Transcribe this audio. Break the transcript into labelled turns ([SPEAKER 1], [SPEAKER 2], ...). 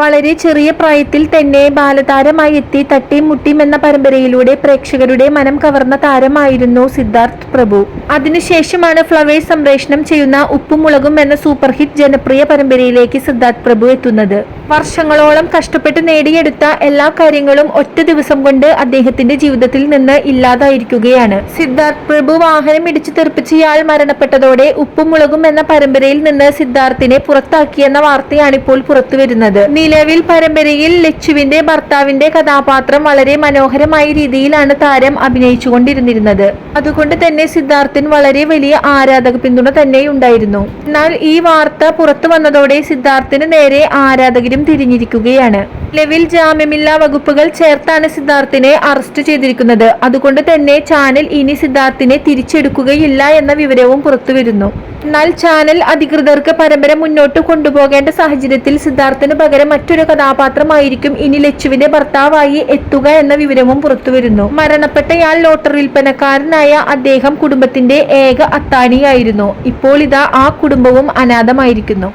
[SPEAKER 1] വളരെ ചെറിയ പ്രായത്തിൽ തന്നെ ബാലതാരമായി എത്തി തട്ടിയും മുട്ടിയും എന്ന പരമ്പരയിലൂടെ പ്രേക്ഷകരുടെ മനം കവർന്ന താരമായിരുന്നു സിദ്ധാർത്ഥ് പ്രഭു. അതിനുശേഷമാണ് ഫ്ലവേഴ്സ് സംപ്രേഷണം ചെയ്യുന്ന ഉപ്പുമുളകും എന്ന സൂപ്പർ ഹിറ്റ് ജനപ്രിയ പരമ്പരയിലേക്ക് സിദ്ധാർത്ഥ് പ്രഭു എത്തുന്നത്. വർഷങ്ങളോളം കഷ്ടപ്പെട്ട് നേടിയെടുത്ത എല്ലാ കാര്യങ്ങളും ഒറ്റ ദിവസം കൊണ്ട് അദ്ദേഹത്തിന്റെ ജീവിതത്തിൽ നിന്ന് ഇല്ലാതായിരിക്കുകയാണ്. സിദ്ധാർത്ഥ് പ്രഭു വാഹനം ഇടിച്ചു തെറിപ്പിച്ച് ഇയാൾ മരണപ്പെട്ടതോടെ ഉപ്പും മുളകും എന്ന പരമ്പരയിൽ നിന്ന് സിദ്ധാർത്ഥിനെ പുറത്താക്കിയെന്ന വാർത്തയാണ് ഇപ്പോൾ പുറത്തുവരുന്നത്. നിലവിൽ പരമ്പരയിൽ ലച്ചുവിന്റെ ഭർത്താവിന്റെ കഥാപാത്രം വളരെ മനോഹരമായ രീതിയിലാണ് താരം അഭിനയിച്ചുകൊണ്ടിരുന്നിരുന്നത്. അതുകൊണ്ട് തന്നെ സിദ്ധാർത്ഥിന് വളരെ വലിയ ആരാധക പിന്തുണ തന്നെ ഉണ്ടായിരുന്നു എന്നാൽ ഈ വാർത്ത പുറത്തു വന്നതോടെ സിദ്ധാർത്ഥിന് നേരെ ആരാധകരും തിരിഞ്ഞിരിക്കുകയാണ്. നിലവിൽ ജാമ്യമില്ലാ വകുപ്പുകൾ ചേർത്താണ് സിദ്ധാർത്ഥിനെ അറസ്റ്റ് ചെയ്തിരിക്കുന്നത്. അതുകൊണ്ട് തന്നെ ചാനൽ ഇനി സിദ്ധാർത്ഥിനെ തിരിച്ചെടുക്കുകയില്ല എന്ന വിവരവും പുറത്തുവരുന്നു. എന്നാൽ ചാനൽ അധികൃതർക്ക് പരമ്പര മുന്നോട്ട് കൊണ്ടുപോകേണ്ട സാഹചര്യത്തിൽ സിദ്ധാർത്ഥിന് പകരം മറ്റൊരു കഥാപാത്രമായിരിക്കും ഇനി ലച്ചുവിന്റെ ഭർത്താവായി എത്തുക എന്ന വിവരവും പുറത്തുവരുന്നു. മരണപ്പെട്ടയാൾ ലോട്ടറി വിൽപ്പനക്കാരനായ അദ്ദേഹം കുടുംബത്തിന്റെ ഏക അത്താണിയായിരുന്നു. ഇപ്പോൾ ഇതാ ആ കുടുംബവും അനാഥമായിരിക്കുന്നു.